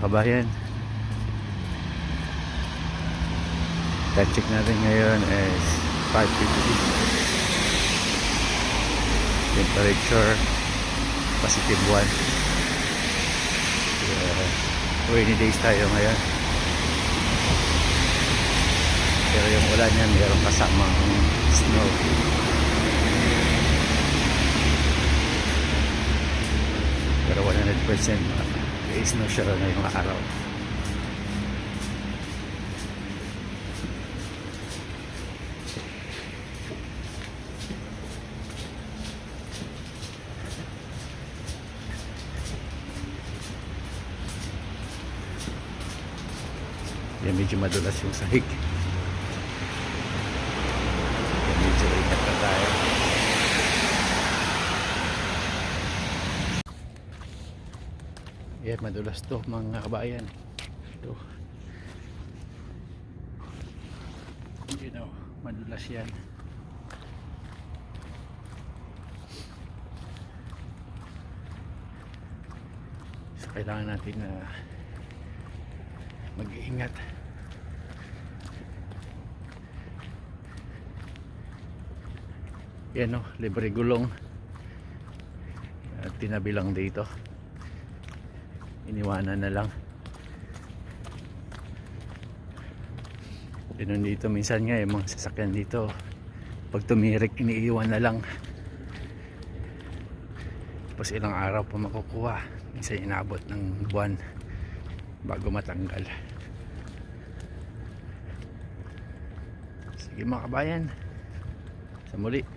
kabayan. Time check natin ngayon is 5.50. Temperature, positive 1. Uh, rainy days tayo ngayon. Pero yung ulan niya mayroong kasamang snow. Pero 100% may snow siya ngayong araw. Yan medyo madulas yung sahig. Yan medyo ingat na tayo. Yan madulas to mga kabayan. Ito. You know, madulas yan. So kailangan natin na mag-iingat. Yan o, libre gulong. At tinabi lang dito. Iniwanan na lang. Ganun dito minsan nga yung mga sasakyan dito. Pag tumirik, iniiwan na lang. Tapos ilang araw pa makukuha. Minsan inabot ng buwan bago matanggal. Sige mga kabayan. Sa muli.